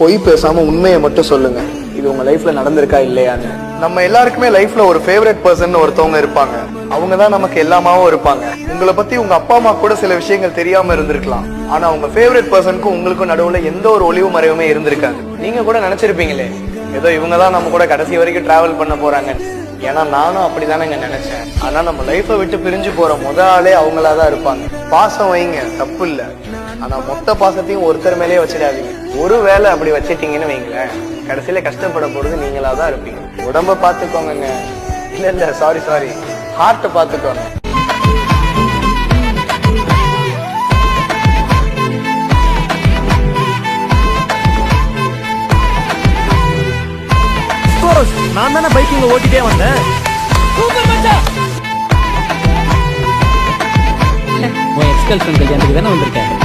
பொய் பேசாமல் உண்மையை மட்டும் சொல்லுங்க. இது உங்கள் லைஃப்பில் நடந்திருக்கா இல்லையான்னு. நம்ம எல்லாருக்குமே லைஃப்பில் ஒரு ஃபேவரட் பர்சன் ஒருத்தவங்க இருப்பாங்க. அவங்க தான் நமக்கு எல்லாமாவும் இருப்பாங்க. உங்களை பற்றி உங்கள் அப்பா அம்மா கூட சில விஷயங்கள் தெரியாமல் இருந்திருக்கலாம். ஆனால் உங்கள் ஃபேவரட் பர்சனுக்கும் உங்களுக்கும் நடுவில் எந்த ஒரு ஒளிவு மறைவுமே இருந்திருக்காது. நீங்கள் கூட நினச்சிருப்பீங்களே ஏதோ இவங்க தான் நம்ம கூட கடைசி வரைக்கும் ட்ராவல் பண்ண போகிறாங்க ஏன்னா நானும் அப்படி அப்படிதானேங்க நினச்சேன். ஆனால் நம்ம லைஃப்பை விட்டு பிரிஞ்சு போகிற முத ஆளே அவங்களா தான் இருப்பாங்க. பாசம் வைங்க தப்பு இல்ல ஆனா மொத்த பாசத்தையும் ஒருத்தர் மேலேயே வச்சிடாதீங்க. ஒரு வேளை அப்படி வச்சிட்டீங்கன்னு வைங்களேன் கடைசியில கஷ்டப்பட போறது நீங்களா தான் இருப்பீங்க. உடம்ப பாத்துக்கோங்க இல்ல இல்ல சாரி சாரி ஹார்ட்டை பாத்துக்கோங்க நான் தானே பைக்கிங் ஓட்டிட்டே வந்தேன். உன் எக்ஸ் கேர்ள் தானே வந்திருக்கேன்